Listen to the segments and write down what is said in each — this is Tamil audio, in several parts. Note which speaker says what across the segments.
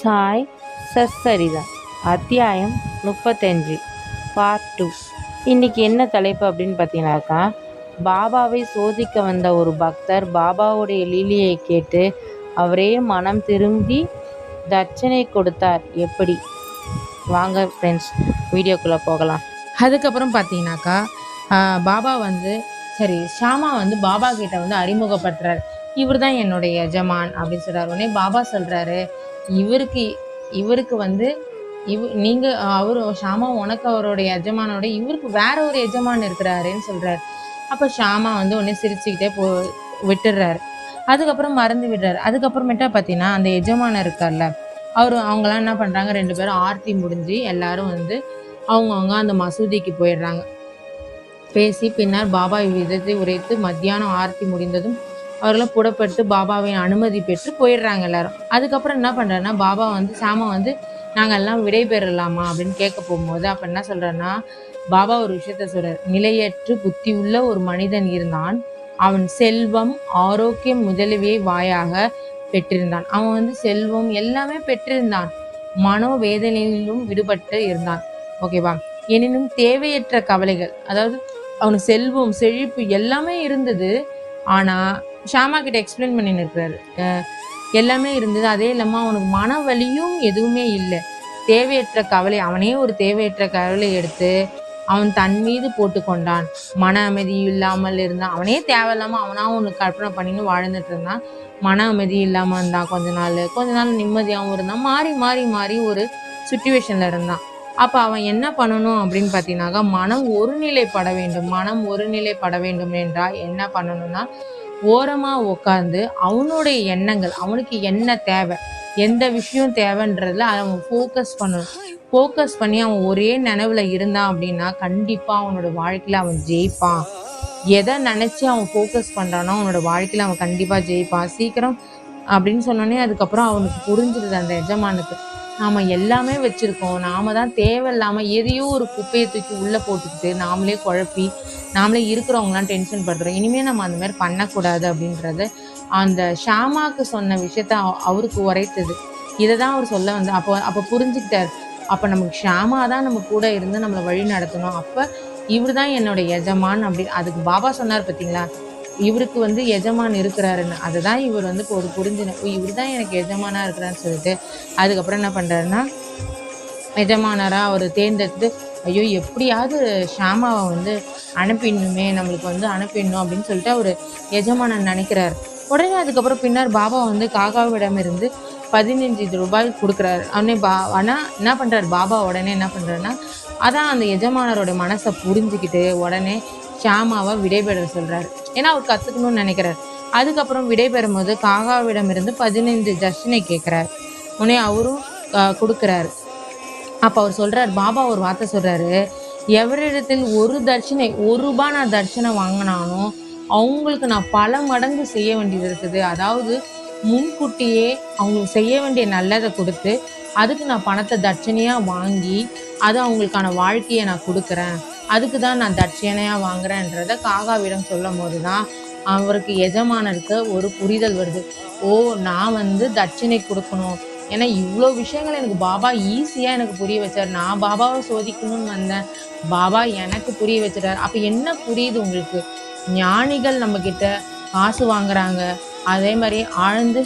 Speaker 1: சாய் சஸ்சரிதா அத்தியாயம் முப்பத்தஞ்சு. பார்ட் டூ இன்றைக்கி என்ன தலைப்பு அப்படின்னு பார்த்தீங்கன்னாக்கா பாபாவை சோதிக்க வந்த ஒரு பக்தர் பாபாவுடைய லீலையை கேட்டு அவரே மனம் திரும்பி தட்சணை கொடுத்தார். எப்படி? வாங்க ஃப்ரெண்ட்ஸ் வீடியோக்குள்ளே போகலாம்.
Speaker 2: அதுக்கப்புறம் பார்த்தீங்கன்னாக்கா பாபா வந்து சரி ஷாமா வந்து பாபா கிட்ட வந்து அறிமுகப்படுத்துறார். இவர் தான் என்னுடைய எஜமான் அப்படின்னு சொல்கிறார் உடனே பாபா சொல்கிறாரு இவருக்கு இவருக்கு வந்து இவ் நீங்கள் அவர் ஷாமா உனக்கு அவருடைய எஜமானோட இவருக்கு வேற ஒரு எஜமான் இருக்கிறாருன்னு சொல்கிறார் அப்போ ஷாமா வந்து உடனே சிரிச்சுக்கிட்டே போ விட்டுடுறாரு. அதுக்கப்புறம் மறந்து விடுறாரு. அதுக்கப்புறமேட்டா பார்த்தீங்கன்னா அந்த எஜமானர் இருக்கார்ல அவர் அவங்களாம் என்ன பண்ணுறாங்க ரெண்டு பேரும் ஆர்த்தி முடிஞ்சு எல்லாரும் வந்து அவங்கவுங்க அந்த மசூதிக்கு போயிடுறாங்க. பேசி பின்னர் பாபா விதத்தை உரைத்து மத்தியானம் ஆர்த்தி முடிந்ததும் அவர்களும் புடப்பட்டு பாபாவின் அனுமதி பெற்று போயிடுறாங்க எல்லாரும். அதுக்கப்புறம் என்ன பண்ணுறாருன்னா பாபா வந்து சாம வந்து நாங்கள் எல்லாம் விடைபெறலாமா? அப்படின்னு கேட்க போகும்போது அப்போ என்ன சொல்கிறேன்னா பாபா ஒரு விஷயத்த சொல்கிறார் நிலையற்று புத்தி உள்ள ஒரு மனிதன் இருந்தான். அவன் செல்வம் ஆரோக்கியம் முதலியை வாயாக பெற்றிருந்தான். அவன் வந்து செல்வம் எல்லாமே பெற்றிருந்தான். மனோவேதனையிலும் விடுபட்டு இருந்தான். ஓகேவா எனினும் தேவையற்ற கவலைகள் அதாவது அவனுக்கு செல்வம் செழிப்பு எல்லாமே இருந்தது. ஆனால் ஷாமா கிட்ட எக்ஸ்பிளைன் பண்ணின்னு இருக்கிறாரு எல்லாமே இருந்தது. அதே இல்லாமல் அவனுக்கு மன வலியும் எதுவுமே இல்லை. தேவையற்ற கவலை அவனே ஒரு தேவையற்ற கவலை எடுத்து அவன் தன் மீது போட்டு கொண்டான் மன அமைதி இல்லாமல் இருந்தான். அவனே தேவையில்லாமல் அவனா ஒன்று கற்பனை பண்ணின்னு வாழ்ந்துட்டு இருந்தான். மன அமைதி இல்லாமல் இருந்தான் கொஞ்ச நாள். கொஞ்ச நாள் நிம்மதியாகவும் இருந்தான். மாறி மாறி மாறி ஒரு சுச்சுவேஷனில் இருந்தான். அப்போ அவன் என்ன பண்ணணும் அப்படின்னு பார்த்தீங்கன்னாக்கா மனம் ஒருநிலைப்பட வேண்டும். மனம் ஒருநிலைப்பட வேண்டும் என்றால் என்ன பண்ணணும்னா ஓரமாக உட்காந்து அவனுடைய எண்ணங்கள் அவனுக்கு என்ன தேவை எந்த விஷயம் தேவைன்றதுல அவன் ஃபோக்கஸ் பண்ணணும். ஃபோக்கஸ் பண்ணி அவன் ஒரே நினைவில் இருந்தான் அப்படின்னா கண்டிப்பாக அவனோட வாழ்க்கையில் அவன் ஜெயிப்பான். எதை நினச்சி அவன் ஃபோக்கஸ் பண்ணுறானோ அவனோட வாழ்க்கையில் அவன் கண்டிப்பாக ஜெயிப்பான். சீக்கிரம் அப்படின்னு சொன்னோன்னே அதுக்கப்புறம் அவனுக்கு புரிஞ்சிருது அந்த எஜமானுக்கு. நாம எல்லாமே வச்சிருக்கோம். நாம தான் தேவையில்லாமல் எதையோ ஒரு குப்பையை தூக்கி உள்ளே போட்டுக்கிட்டு நாமளே குழப்பி நாமளே இருக்கிறவங்களாம் டென்ஷன் படுறோம் இனிமேல் நம்ம அந்த மாதிரி பண்ணக்கூடாது அப்படின்றது அந்த ஷாமாக்கு சொன்ன விஷயத்த அவ- அவருக்கு உரைத்தது. இதை தான் அவர் சொல்ல வந்து அப்போ அப்போ புரிஞ்சுக்கிட்டார். அப்போ நமக்கு ஷாமா தான் நம்ம கூட இருந்து நம்மளை வழி நடத்தணும். அப்போ இவர் தான் என்னோட எஜமான் அப்படி அதுக்கு பாபா சொன்னார் பார்த்தீங்களா இவருக்கு வந்து எஜமான் இருக்கிறாருன்னு. அதை தான் இவர் வந்து இப்போ ஒரு புரிஞ்சுன இவர் தான் எனக்கு எஜமானாக இருக்கிறான்னு சொல்லிட்டு அதுக்கப்புறம் என்ன பண்ணுறாருன்னா எஜமானராக அவர் தேர்ந்தெடுத்து ஐயோ எப்படியாவது ஷாமாவை வந்து அனுப்பிடணுமே நம்மளுக்கு வந்து அனுப்பிடணும் அப்படின்னு சொல்லிட்டு அவர் எஜமானன் நினைக்கிறார். உடனே அதுக்கப்புறம் பின்னர் பாபா வந்து காகாவிடம் இருந்து பதினஞ்சு ரூபாய் கொடுக்குறாரு. அவனே பா ஆனால் என்ன பண்ணுறாரு பாபா உடனே என்ன பண்ணுறாருன்னா அதான் அந்த எஜமானரோட மனசை புரிஞ்சுக்கிட்டு உடனே ஷியாமாவை விடைபெற சொல்கிறாரு ஏன்னா அவர் கற்றுக்கணும்னு நினைக்கிறார். அதுக்கப்புறம் விடைபெறும் போது காகாவிடம் இருந்து பதினைந்து தர்ஷனை கேட்குறாரு. உடனே அவரும் கொடுக்குறாரு. அப்போ அவர் சொல்கிறார் பாபா ஒரு வார்த்தை சொல்றாரு. எவரிடத்தில் ஒரு தர்ஷனை ஒரு ரூபாய் நான் தர்ஷனை வாங்கினாலும் அவங்களுக்கு நான் பல மடங்கு செய்ய வேண்டியது இருக்குது. அதாவது முன்கூட்டியே அவங்களுக்கு செய்ய வேண்டிய நல்லதை கொடுத்து அதுக்கு நான் பணத்தை தட்சணையாக வாங்கி அது அவங்களுக்கான வாழ்க்கையை நான் கொடுக்குறேன். அதுக்கு தான் நான் தட்சணையாக வாங்குறேன்றத காகாவிடம் சொல்லும் போது தான் அவருக்கு எஜமானருக்கு ஒரு புரிதல் வருது. ஓ நான் வந்து தட்சணை கொடுக்கணும். ஏன்னா இவ்வளோ விஷயங்கள் எனக்கு பாபா ஈஸியாக எனக்கு புரிய வச்சார். நான் பாபாவை சோதிக்கணும்னு வந்தேன். பாபா எனக்கு புரிய வச்சிட்டார். அப்போ என்ன புரியுது உங்களுக்கு? ஞானிகள் நம்மக்கிட்ட காசு வாங்குறாங்க. அதே மாதிரி ஆழ்ந்து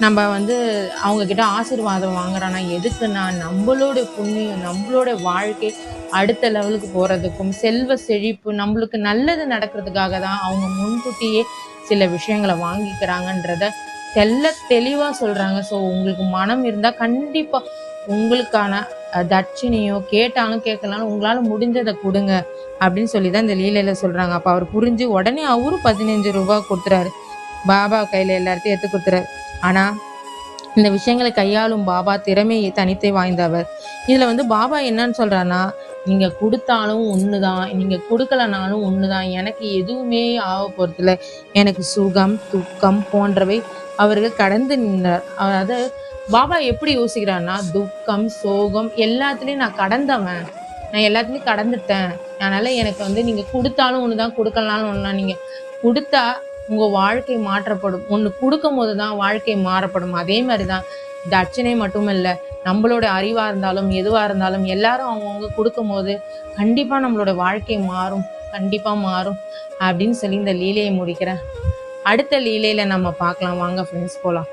Speaker 2: நம்ம வந்து அவங்க கிட்ட ஆசீர்வாதம் வாங்குறோன்னா எதுக்குன்னா நம்மளோட புண்ணியம் நம்மளோட வாழ்க்கை அடுத்த லெவலுக்கு போகிறதுக்கும் செல்வ செழிப்பு நம்மளுக்கு நல்லது நடக்கிறதுக்காக தான் அவங்க முன்கூட்டியே சில விஷயங்களை வாங்கிக்கிறாங்கன்றத தெல்ல தெளிவாக சொல்கிறாங்க ஸோ உங்களுக்கு மனம் இருந்தால் கண்டிப்பாக உங்களுக்கான அஹ், கேட்டாலும் கேட்கலாலும் உங்களால் முடிஞ்சதை கொடுங்க அப்படின்னு சொல்லி தான் இந்த லீலையில் சொல்கிறாங்க அப்போ அவர் புரிஞ்சு உடனே அவரும் பதினஞ்சு ரூபா கொடுத்துறாரு. பாபா கையில் எல்லாத்தையும் எடுத்து கொடுத்துறாரு. ஆனால் இந்த விஷயங்களை கையாளும் பாபா திறமையை தனித்தை வாய்ந்தவர் இதில் வந்து பாபா என்னன்னு சொல்கிறாருன்னா நீங்கள் கொடுத்தாலும் ஒன்று தான் நீங்கள் கொடுக்கலனாலும் ஒன்று தான் எனக்கு எதுவுமே ஆக போகிறதில்ல எனக்கு சுகம் துக்கம் போன்றவை அவர்கள் கடந்து நின்றார். அதாவது பாபா எப்படி யோசிக்கிறான்னா துக்கம் சோகம் எல்லாத்துலேயும் நான் கடந்தவன். நான் எல்லாத்துலேயும் கடந்துட்டேன். அதனால் எனக்கு வந்து நீங்கள் கொடுத்தாலும் ஒன்று தான் கொடுக்கலனாலும் ஒன்று தான் நீங்கள் கொடுத்தா உங்கள் வாழ்க்கை மாற்றப்படும். ஒன்று கொடுக்கும் போது தான் வாழ்க்கை மாறப்படும். அதே மாதிரி தான் இந்த அர்ச்சனை மட்டுமல்ல நம்மளோட அறிவாக இருந்தாலும் எதுவாக இருந்தாலும் எல்லாரும் அவங்கவுங்க கொடுக்கும் போது கண்டிப்பாக நம்மளோட வாழ்க்கை மாறும். கண்டிப்பாக மாறும் அப்படின்னு சொல்லி இந்த லீலையை முடிக்கிறேன். அடுத்த லீலையில் நம்ம பார்க்கலாம். வாங்க ஃப்ரெண்ட்ஸ் போகலாம்